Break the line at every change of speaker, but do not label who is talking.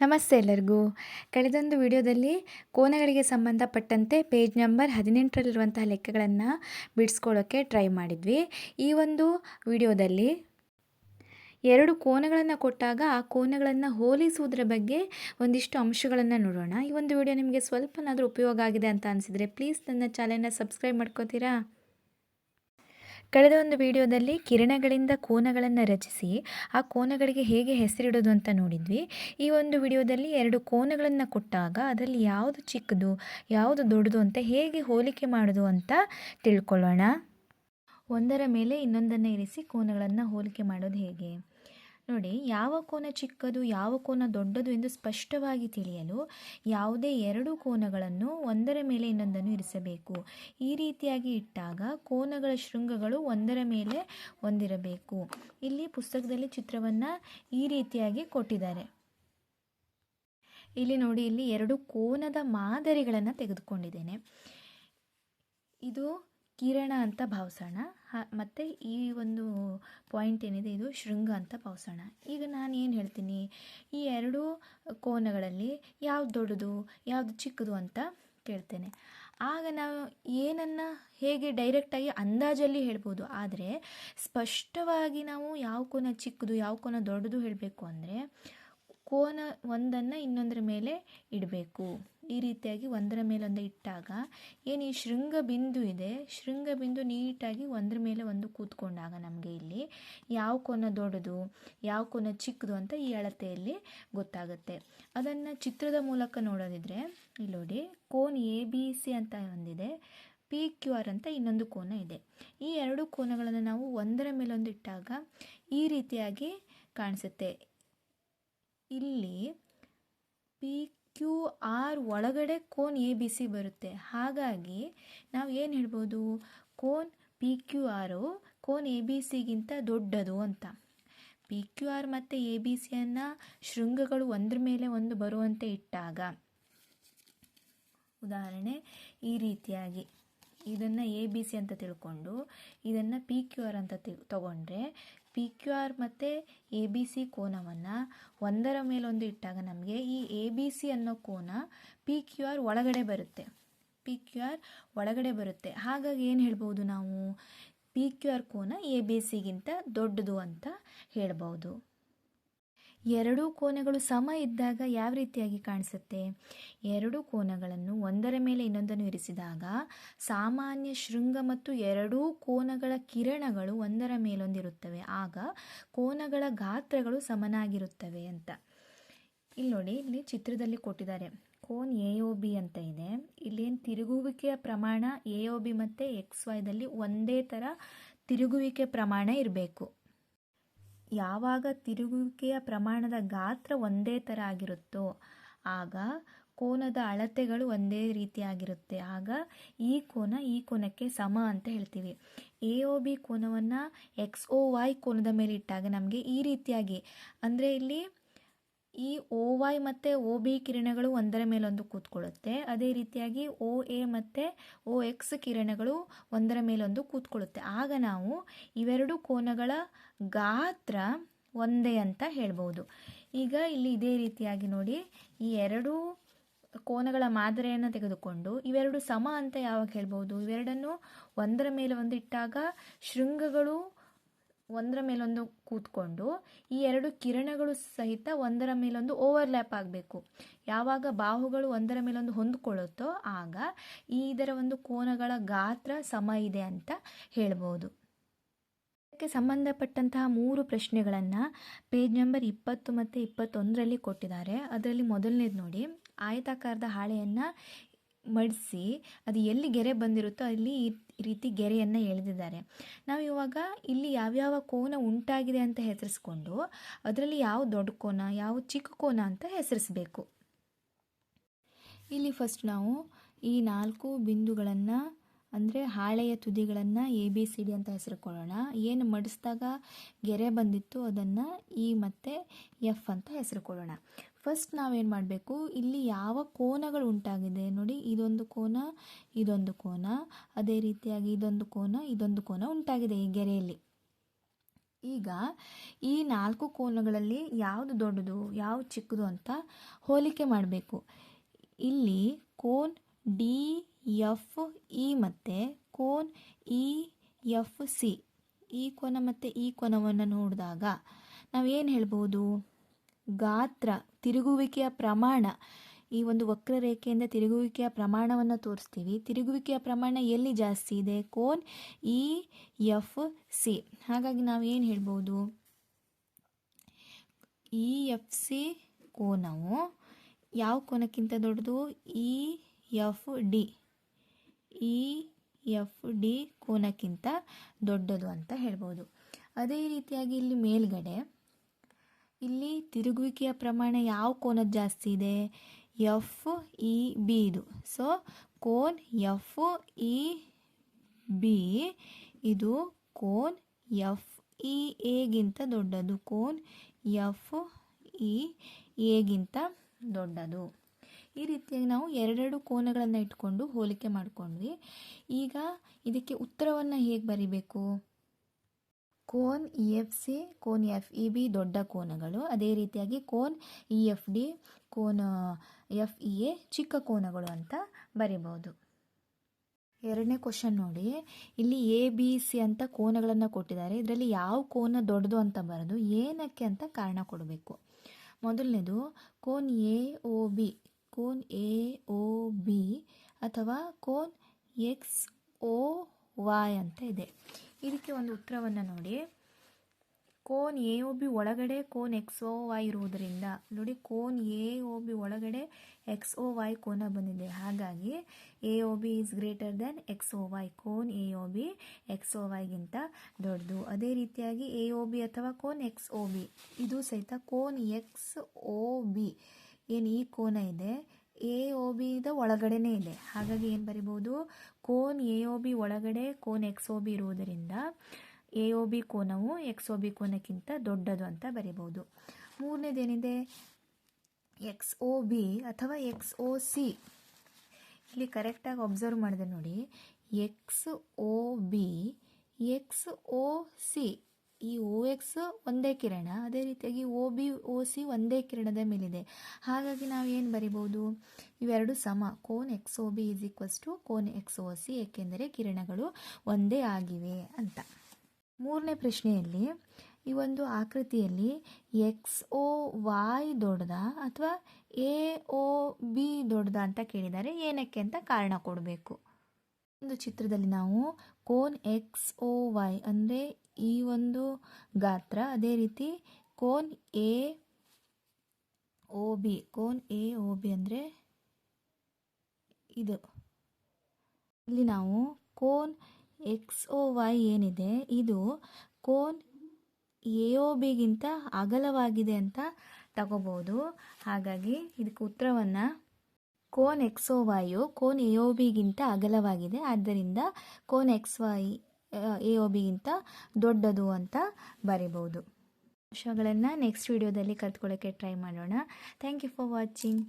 ನಮಸ್ತೆ ಎಲ್ಲರಿಗೂ. ಕಳೆದೊಂದು ವಿಡಿಯೋದಲ್ಲಿ ಕೋನಗಳಿಗೆ ಸಂಬಂಧಪಟ್ಟಂತೆ ಪೇಜ್ ನಂಬರ್ ಹದಿನೆಂಟರಲ್ಲಿರುವಂತಹ ಲೆಕ್ಕಗಳನ್ನು ಬಿಡಿಸ್ಕೊಳ್ಳೋಕ್ಕೆ ಟ್ರೈ ಮಾಡಿದ್ವಿ. ಈ ಒಂದು ವಿಡಿಯೋದಲ್ಲಿ ಎರಡು ಕೋನಗಳನ್ನು ಕೊಟ್ಟಾಗ ಆ ಕೋನಗಳನ್ನು ಹೋಲಿಸುವುದರ ಬಗ್ಗೆ ಒಂದಿಷ್ಟು ಅಂಶಗಳನ್ನು ನೋಡೋಣ. ಈ ಒಂದು ವಿಡಿಯೋ ನಿಮಗೆ ಸ್ವಲ್ಪನಾದರೂ ಉಪಯೋಗ ಆಗಿದೆ ಅಂತ ಅನಿಸಿದರೆ ಪ್ಲೀಸ್ ನನ್ನ ಚಾನೆಲ್ನ ಸಬ್ಸ್ಕ್ರೈಬ್ ಮಾಡ್ಕೋತೀರಾ? ಕಳೆದ ಒಂದು ವಿಡಿಯೋದಲ್ಲಿ ಕಿರಣಗಳಿಂದ ಕೋನಗಳನ್ನು ರಚಿಸಿ, ಆ ಕೋನಗಳಿಗೆ ಹೇಗೆ ಹೆಸರಿಡೋದು ಅಂತ ನೋಡಿದ್ವಿ. ಈ ಒಂದು ವಿಡಿಯೋದಲ್ಲಿ ಎರಡು ಕೋನಗಳನ್ನು ಕೊಟ್ಟಾಗ ಅದರಲ್ಲಿ ಯಾವುದು ಚಿಕ್ಕದು, ಯಾವುದು ದೊಡ್ಡದು ಅಂತ ಹೇಗೆ ಹೋಲಿಕೆ ಮಾಡೋದು ಅಂತ ತಿಳ್ಕೊಳ್ಳೋಣ. ಒಂದರ ಮೇಲೆ ಇನ್ನೊಂದನ್ನು ಇರಿಸಿ ಕೋನಗಳನ್ನು ಹೋಲಿಕೆ ಮಾಡೋದು ಹೇಗೆ? ನೋಡಿ, ಯಾವ ಕೋನ ಚಿಕ್ಕದು, ಯಾವ ಕೋನ ದೊಡ್ಡದು ಎಂದು ಸ್ಪಷ್ಟವಾಗಿ ತಿಳಿಯಲು ಯಾವುದೇ ಎರಡು ಕೋನಗಳನ್ನು ಒಂದರ ಮೇಲೆ ಇನ್ನೊಂದನ್ನು ಇರಿಸಬೇಕು. ಈ ರೀತಿಯಾಗಿ ಇಟ್ಟಾಗ ಕೋನಗಳ ಶೃಂಗಗಳು ಒಂದರ ಮೇಲೆ ಒಂದಿರಬೇಕು. ಇಲ್ಲಿ ಪುಸ್ತಕದಲ್ಲಿ ಚಿತ್ರವನ್ನು ಈ ರೀತಿಯಾಗಿ ಕೊಟ್ಟಿದ್ದಾರೆ. ಇಲ್ಲಿ ನೋಡಿ, ಇಲ್ಲಿ ಎರಡು ಕೋನದ ಮಾದರಿಗಳನ್ನು ತೆಗೆದುಕೊಂಡಿದ್ದೇನೆ. ಇದು ಕಿರಣ ಅಂತ ಭಾವಿಸೋಣ ಮತ್ತು ಈ ಒಂದು ಪಾಯಿಂಟ್ ಏನಿದೆ, ಇದು ಶೃಂಗ ಅಂತ ಭಾವಿಸೋಣ ಈಗ ನಾನು ಏನು ಹೇಳ್ತೀನಿ, ಈ ಎರಡು ಕೋನಗಳಲ್ಲಿ ಯಾವ್ದು ದೊಡ್ಡದು, ಯಾವುದು ಚಿಕ್ಕದು ಅಂತ ಕೇಳ್ತೇನೆ. ಆಗ ನಾವು ಏನನ್ನು ಹೇಗೆ ಡೈರೆಕ್ಟಾಗಿ ಅಂದಾಜಲ್ಲಿ ಹೇಳ್ಬೋದು, ಆದರೆ ಸ್ಪಷ್ಟವಾಗಿ ನಾವು ಯಾವ ಕೋನ ಚಿಕ್ಕದು, ಯಾವ ಕೋನ ದೊಡ್ಡದು ಹೇಳಬೇಕು ಅಂದರೆ, ಕೋನ ಒಂದನ್ನು ಇನ್ನೊಂದರ ಮೇಲೆ ಇಡಬೇಕು. ಈ ರೀತಿಯಾಗಿ ಒಂದರ ಮೇಲೊಂದು ಇಟ್ಟಾಗ ಏನು ಈ ಶೃಂಗ ಬಿಂದು ಇದೆ? ಶೃಂಗ ಬಿಂದು ನೀಟಾಗಿ ಒಂದರ ಮೇಲೆ ಒಂದು ಕೂತ್ಕೊಂಡಾಗ ನಮಗೆ ಇಲ್ಲಿ ಯಾವ ಕೋನ ದೊಡ್ಡದು, ಯಾವ ಕೋನ ಚಿಕ್ಕದು ಅಂತ ಈ ಅಳತೆಯಲ್ಲಿ ಗೊತ್ತಾಗುತ್ತೆ. ಅದನ್ನು ಚಿತ್ರದ ಮೂಲಕ ನೋಡೋದಿದ್ರೆ, ಇಲ್ಲಿ ನೋಡಿ, ಕೋನ್ ಎ ಬಿ ಸಿ ಅಂತ ಒಂದಿದೆ, ಪಿ ಕ್ಯೂ ಆರ್ ಅಂತ ಇನ್ನೊಂದು ಕೋನ ಇದೆ. ಈ ಎರಡು ಕೋನಗಳನ್ನು ನಾವು ಒಂದರ ಮೇಲೊಂದು ಇಟ್ಟಾಗ ಈ ರೀತಿಯಾಗಿ ಕಾಣಿಸುತ್ತೆ. ಇಲ್ಲಿ ಪಿ ಕ್ಯೂ ಆರ್ ಒಳಗಡೆ ಕೋನ್ ಎ ಬಿ ಸಿ ಬರುತ್ತೆ. ಹಾಗಾಗಿ ನಾವು ಏನು ಹೇಳ್ಬೋದು? ಕೋನ್ ಪಿ ಕ್ಯೂ ಆರು ಕೋನ್ ಎ ಬಿ ಸಿಗಿಂತ ದೊಡ್ಡದು ಅಂತ. ಪಿ ಕ್ಯೂ ಆರ್ ಮತ್ತು ಎ ಬಿ ಸಿಯನ್ನು ಶೃಂಗಗಳು ಒಂದ್ರ ಮೇಲೆ ಒಂದು ಬರುವಂತೆ ಇಟ್ಟಾಗ ಉದಾಹರಣೆ ಈ ರೀತಿಯಾಗಿ. ಇದನ್ನು ಎ ಬಿ ಸಿ ಅಂತ ತಿಳ್ಕೊಂಡು, ಇದನ್ನು ಪಿ ಕ್ಯೂ ಆರ್ ಅಂತ ತಿ, ತಗೊಂಡ್ರೆ ಪಿ ಕ್ಯೂ ಆರ್ ಮತ್ತು ಎ ಬಿ ಸಿ ಕೋನವನ್ನು ಒಂದರ ಮೇಲೊಂದು ಇಟ್ಟಾಗ ನಮಗೆ ಈ ಎ ಬಿ ಸಿ ಅನ್ನೋ ಕೋನ ಪಿ ಕ್ಯೂ ಆರ್ ಒಳಗಡೆ ಬರುತ್ತೆ. ಪಿ ಕ್ಯೂ ಆರ್ ಒಳಗಡೆ ಬರುತ್ತೆ. ಹಾಗಾಗಿ ಏನು ಹೇಳ್ಬೋದು ನಾವು? ಪಿ ಕ್ಯೂ ಆರ್ ಕೋನ ಎ ಬಿ ಸಿಗಿಂತ ದೊಡ್ಡದು ಅಂತ ಹೇಳ್ಬೋದು ಎರಡೂ ಕೋನಗಳು ಸಮ ಇದ್ದಾಗ ಯಾವ ರೀತಿಯಾಗಿ ಕಾಣಿಸುತ್ತೆ? ಎರಡು ಕೋನಗಳನ್ನು ಒಂದರ ಮೇಲೆ ಇನ್ನೊಂದನ್ನು ಇರಿಸಿದಾಗ ಸಾಮಾನ್ಯ ಶೃಂಗ ಮತ್ತು ಎರಡೂ ಕೋನಗಳ ಕಿರಣಗಳು ಒಂದರ ಮೇಲೊಂದಿರುತ್ತವೆ. ಆಗ ಕೋನಗಳ ಗಾತ್ರಗಳು ಸಮನಾಗಿರುತ್ತವೆ ಅಂತ. ಇಲ್ಲಿ ನೋಡಿ, ಇಲ್ಲಿ ಚಿತ್ರದಲ್ಲಿ ಕೊಟ್ಟಿದ್ದಾರೆ. ಕೋನ್ ಎ ಒ ಬಿ ಅಂತ ಇದೆ. ಇಲ್ಲೇನು ತಿರುಗುವಿಕೆಯ ಪ್ರಮಾಣ ಎ ಒ ಬಿ ಮತ್ತು ಎಕ್ಸ್ ವೈದಲ್ಲಿ ಒಂದೇ ಥರ ತಿರುಗುವಿಕೆ ಪ್ರಮಾಣ ಇರಬೇಕು. ಯಾವಾಗ ತಿರುಗುವಿಕೆಯ ಪ್ರಮಾಣದ ಗಾತ್ರ ಒಂದೇ ಥರ ಆಗಿರುತ್ತೋ ಆಗ ಕೋನದ ಅಳತೆಗಳು ಒಂದೇ ರೀತಿಯಾಗಿರುತ್ತೆ ಆಗ ಈ ಕೋನ ಈ ಕೋನಕ್ಕೆ ಸಮ ಅಂತ ಹೇಳ್ತೀವಿ. ಎ ಒ ಬಿ ಕೋನವನ್ನು ಎಕ್ಸ್ ಒ ವೈ ಕೋನದ ಮೇಲೆ ಇಟ್ಟಾಗ ನಮಗೆ ಈ ರೀತಿಯಾಗಿ, ಅಂದರೆ ಇಲ್ಲಿ ಈ ಓ ವೈ ಮತ್ತು ಒ ಬಿ ಕಿರಣಗಳು ಒಂದರ ಮೇಲೊಂದು ಕೂತ್ಕೊಳ್ಳುತ್ತೆ. ಅದೇ ರೀತಿಯಾಗಿ ಒ ಎ ಮತ್ತು ಒ ಎಕ್ಸ್ ಕಿರಣಗಳು ಒಂದರ ಮೇಲೊಂದು ಕೂತ್ಕೊಳ್ಳುತ್ತೆ. ಆಗ ನಾವು ಇವೆರಡು ಕೋನಗಳ ಗಾತ್ರ ಒಂದೇ ಅಂತ ಹೇಳ್ಬೋದು. ಈಗ ಇಲ್ಲಿ ಇದೇ ರೀತಿಯಾಗಿ ನೋಡಿ, ಈ ಎರಡು ಕೋನಗಳ ಮಾದರಿಯನ್ನು ತೆಗೆದುಕೊಂಡು ಇವೆರಡು ಸಮ ಅಂತ ಯಾವಾಗ ಹೇಳ್ಬೋದು? ಇವೆರಡನ್ನು ಒಂದರ ಮೇಲೆ ಒಂದು ಇಟ್ಟಾಗ ಶೃಂಗಗಳು ಒಂದರ ಮೇಲೊಂದು ಕೂತ್ಕೊಂಡು, ಈ ಎರಡು ಕಿರಣಗಳು ಸಹಿತ ಒಂದರ ಮೇಲೊಂದು ಓವರ್ಲ್ಯಾಪ್ ಆಗಬೇಕು. ಯಾವಾಗ ಬಾಹುಗಳು ಒಂದರ ಮೇಲೊಂದು ಹೊಂದ್ಕೊಳ್ಳುತ್ತೋ ಆಗ ಈ ಇದರ ಒಂದು ಕೋನಗಳ ಗಾತ್ರ ಸಮ ಇದೆ ಅಂತ ಹೇಳ್ಬೋದು. ಇದಕ್ಕೆ ಸಂಬಂಧಪಟ್ಟಂತಹ ಮೂರು ಪ್ರಶ್ನೆಗಳನ್ನು ಪೇಜ್ ನಂಬರ್ ಇಪ್ಪತ್ತು ಮತ್ತು ಇಪ್ಪತ್ತೊಂದರಲ್ಲಿ ಕೊಟ್ಟಿದ್ದಾರೆ. ಅದರಲ್ಲಿ ಮೊದಲನೇದು ನೋಡಿ, ಆಯತಾಕಾರದ ಹಾಳೆಯನ್ನು ಮಡಿಸಿ ಅದು ಎಲ್ಲಿ ಗೆರೆ ಬಂದಿರುತ್ತೋ ಅಲ್ಲಿ ಈ ರೀತಿ ಗೆರೆಯನ್ನು ಎಳೆದಿದ್ದಾರೆ. ನಾವು ಇವಾಗ ಇಲ್ಲಿ ಯಾವ್ಯಾವ ಕೋನ ಉಂಟಾಗಿದೆ ಅಂತ ಹೆಸರಿಸ್ಕೊಂಡು ಅದರಲ್ಲಿ ಯಾವ ದೊಡ್ಡ ಕೋನ, ಯಾವ ಚಿಕ್ಕ ಕೋನ ಅಂತ ಹೆಸರಿಸಬೇಕು. ಇಲ್ಲಿ ಫಸ್ಟ್ ನಾವು ಈ ನಾಲ್ಕು ಬಿಂದುಗಳನ್ನು ಅಂದರೆ ಹಾಳೆಯ ತುದಿಗಳನ್ನು ಎ ಬಿ ಸಿ ಡಿ ಅಂತ ಹೆಸರು ಕೊಡೋಣ ಏನು ಮಡಿಸಿದಾಗ ಗೆರೆ ಬಂದಿತ್ತು ಅದನ್ನು ಇ ಮತ್ತು ಎಫ್ ಅಂತ ಹೆಸರು ಕೊಡೋಣ ಫಸ್ಟ್ ನಾವೇನು ಮಾಡಬೇಕು? ಇಲ್ಲಿ ಯಾವ ಕೋನಗಳು ಉಂಟಾಗಿದೆ? ನೋಡಿ, ಇದೊಂದು ಕೋನ ಇದೊಂದು ಕೋನ. ಅದೇ ರೀತಿಯಾಗಿ ಇದೊಂದು ಕೋನ ಇದೊಂದು ಕೋನ ಉಂಟಾಗಿದೆ ಈ ಗೆರೆಯಲ್ಲಿ. ಈಗ ಈ ನಾಲ್ಕು ಕೋನಗಳಲ್ಲಿ ಯಾವುದು ದೊಡ್ಡದು, ಯಾವುದು ಚಿಕ್ಕದು ಅಂತ ಹೋಲಿಕೆ ಮಾಡಬೇಕು. ಇಲ್ಲಿ ಕೋನ್ ಡಿ ಎಫ್, ಇ ಮತ್ತು ಕೋನ್, ಇ, ಎಫ್, ಸಿ. ಈ ಕೋನ ಮತ್ತು ಈ ಕೋನವನ್ನು ನೋಡಿದಾಗ ನಾವು ಏನು ಹೇಳ್ಬೋದು? ಗಾತ್ರ, ತಿರುಗುವಿಕೆಯ ಪ್ರಮಾಣ. ಈ ಒಂದು ವಕ್ರರೇಖೆಯಿಂದ ತಿರುಗುವಿಕೆಯ ಪ್ರಮಾಣವನ್ನು ತೋರಿಸ್ತೀವಿ. ತಿರುಗುವಿಕೆಯ ಪ್ರಮಾಣ ಎಲ್ಲಿ ಜಾಸ್ತಿ ಇದೆ? ಕೋನ್, ಇ, ಎಫ್, ಸಿ. ಹಾಗಾಗಿ ನಾವು ಏನು ಹೇಳ್ಬೋದು? ಇ, ಎಫ್, ಸಿ ಕೋನವು ಯಾವ ಕೋನಕ್ಕಿಂತ ದೊಡ್ಡದು? E, F, D. E, F, D ಕೋನಕ್ಕಿಂತ ದೊಡ್ಡದು ಅಂತ ಹೇಳ್ಬೋದು. ಅದೇ ರೀತಿಯಾಗಿ ಇಲ್ಲಿ ಮೇಲ್ಗಡೆ, ಇಲ್ಲಿ ತಿರುಗುವಿಕೆಯ ಪ್ರಮಾಣ ಯಾವ ಕೋನದ ಜಾಸ್ತಿ ಇದೆ? ಎಫ್, ಇ, ಬಿ ಇದು. ಸೊ, ಕೋನ್ ಎಫ್, ಇ, ಬಿ ಇದು ಕೋನ್ ಎಫ್, ಇ, ಎಗಿಂತ ದೊಡ್ಡದು. ಕೋನ್ ಎಫ್, ಇ, ಎಗಿಂತ ದೊಡ್ಡದು. ಈ ರೀತಿಯಾಗಿ ನಾವು ಎರಡೆರಡು ಕೋನಗಳನ್ನು ಇಟ್ಕೊಂಡು ಹೋಲಿಕೆ ಮಾಡಿಕೊಂಡ್ವಿ. ಈಗ ಇದಕ್ಕೆ ಉತ್ತರವನ್ನು ಹೇಗೆ ಬರಿಬೇಕು? ಕೋನ್ ಇ ಎಫ್ ಸಿ, ಕೋನ್ ಎಫ್ ಇ ಬಿ ದೊಡ್ಡ ಕೋನಗಳು. ಅದೇ ರೀತಿಯಾಗಿ ಕೋನ್ ಇ ಎಫ್ ಡಿ, ಕೋನ್ ಎಫ್ ಇ ಎ ಚಿಕ್ಕ ಕೋನಗಳು ಅಂತ ಬರಿಬೋದು ಎರಡನೇ ಕ್ವಶನ್ ನೋಡಿ. ಇಲ್ಲಿ ಎ, ಬಿ, ಸಿ ಅಂತ ಕೋನಗಳನ್ನು ಕೊಟ್ಟಿದ್ದಾರೆ. ಇದರಲ್ಲಿ ಯಾವ ಕೋನ ದೊಡ್ಡದು ಅಂತ ಬರೋದು ಏನಕ್ಕೆ ಅಂತ ಕಾರಣ ಕೊಡಬೇಕು. ಮೊದಲನೇದು, ಕೋನ್ ಎ ಒ ಬಿ. ಕೋನ್ ಎ ಒ ಬಿ ಅಥವಾ ಕೋನ್ ಎಕ್ಸ್ ಒ ವಾಯ್ ಅಂತ ಇದೆ. ಇದಕ್ಕೆ ಒಂದು ಉತ್ತರವನ್ನು ನೋಡಿ. ಕೋನ್ ಎ ಒ ಬಿ ಒಳಗಡೆ ಕೋನ್ ಎಕ್ಸ್ ಒ ವೈ ಇರುವುದರಿಂದ, ನೋಡಿ, ಕೋನ್ ಎ ಒ ಬಿ ಒಳಗಡೆ ಎಕ್ಸ್ ಓ ವೈ ಕೋನ ಬಂದಿದೆ. ಹಾಗಾಗಿ, A O B is greater than X O Y. Cone A O B X O ವೈಗಿಂತ ದೊಡ್ಡದು. ಅದೇ ರೀತಿಯಾಗಿ ಎ ಒ ಬಿ ಅಥವಾ ಕೋನ್ ಎಕ್ಸ್ ಒ ಬಿ, ಇದು ಸಹಿತ ಕೋನ್ ಎಕ್ಸ್ ಒ ಬಿ ಏನು ಈ ಕೋನ ಇದೆ? ಎ ಒ ಬಿದ ಒಳಗಡೆನೇ ಇದೆ. ಹಾಗಾಗಿ ಏನು ಬರಿಬೋದು? ಕೋನ್ ಎ ಒ ಬಿ ಒಳಗಡೆ, ಕೋನ್ ಎಕ್ಸ್ ಒ ಬಿ ಇರುವುದರಿಂದ ಎ ಒ ಬಿ ಕೋನವು ಎಕ್ಸ್ ಒ ಬಿ ಕೋನಕ್ಕಿಂತ ದೊಡ್ಡದು ಅಂತ ಬರಿಬೋದು. ಮೂರನೇದೇನಿದೆ? ಎಕ್ಸ್ ಒ ಬಿ ಅಥವಾ ಎಕ್ಸ್ ಒ ಸಿ ಇಲ್ಲಿ ಕರೆಕ್ಟಾಗಿ ಒಬ್ಸರ್ವ್ ಮಾಡಿದೆ ನೋಡಿ. X O B X O C ಈ ಓ ಎಕ್ಸ್ ಒಂದೇ ಕಿರಣ, ಅದೇ ರೀತಿಯಾಗಿ ಒ ಬಿ ಒ ಸಿ ಒಂದೇ ಕಿರಣದ ಮೇಲಿದೆ. ಹಾಗಾಗಿ ನಾವು ಏನು ಬರಿಬೋದು ಇವೆರಡು ಸಮ. Cone X O B is equals to cone X O C ಏಕೆಂದರೆ ಕಿರಣಗಳು ಒಂದೇ ಆಗಿವೆ ಅಂತ. ಮೂರನೇ ಪ್ರಶ್ನೆಯಲ್ಲಿ, ಈ ಒಂದು ಆಕೃತಿಯಲ್ಲಿ ಎಕ್ಸ್ ಒ ವೈ ದೊಡ್ಡದ ಅಥವಾ ಎ ಒ ಬಿ ದೊಡ್ಡದ ಅಂತ ಕೇಳಿದ್ದಾರೆ ಏನಕ್ಕೆ ಅಂತ ಕಾರಣ ಕೊಡಬೇಕು. ಒಂದು ಚಿತ್ರದಲ್ಲಿ ನಾವು ಕೋನ್ ಎಕ್ಸ್ ಒ ವೈ ಅಂದರೆ ಈ ಒಂದು ಗಾತ್ರ ಅದೇ ರೀತಿ ಕೋನ್ ಎ ಒ ಬಿ ಕೋನ್ ಎ ಓ ಬಿ ಅಂದರೆ ಇದು. ಇಲ್ಲಿ ನಾವು ಕೋನ್ ಎಕ್ಸ್ ಒ ವೈ ಏನಿದೆ, ಇದು ಕೋನ್ ಎ ಓ ಬಿಗಿಂತ ಅಗಲವಾಗಿದೆ ಅಂತ ತಗೋಬೋದು. ಹಾಗಾಗಿ ಇದಕ್ಕೆ ಉತ್ತರವನ್ನು ಕೋನ್ ಎಕ್ಸ್ ಒ ವೈಯು ಕೋನ್ ಎ ಓ ಬಿಗಿಂತ ಅಗಲವಾಗಿದೆ. ಆದ್ದರಿಂದ ಕೋನ್ ಎಕ್ಸ್ ವೈ ಎ ಒ ಬಿಗಿಂತ ದೊಡ್ಡದು ಅಂತ ಬರಿಬೋದು ಅಂಶಗಳನ್ನು ನೆಕ್ಸ್ಟ್ ವಿಡಿಯೋದಲ್ಲಿ ಕಲ್ತ್ಕೊಳ್ಳೋಕ್ಕೆ ಟ್ರೈ ಮಾಡೋಣ. Thank you for watching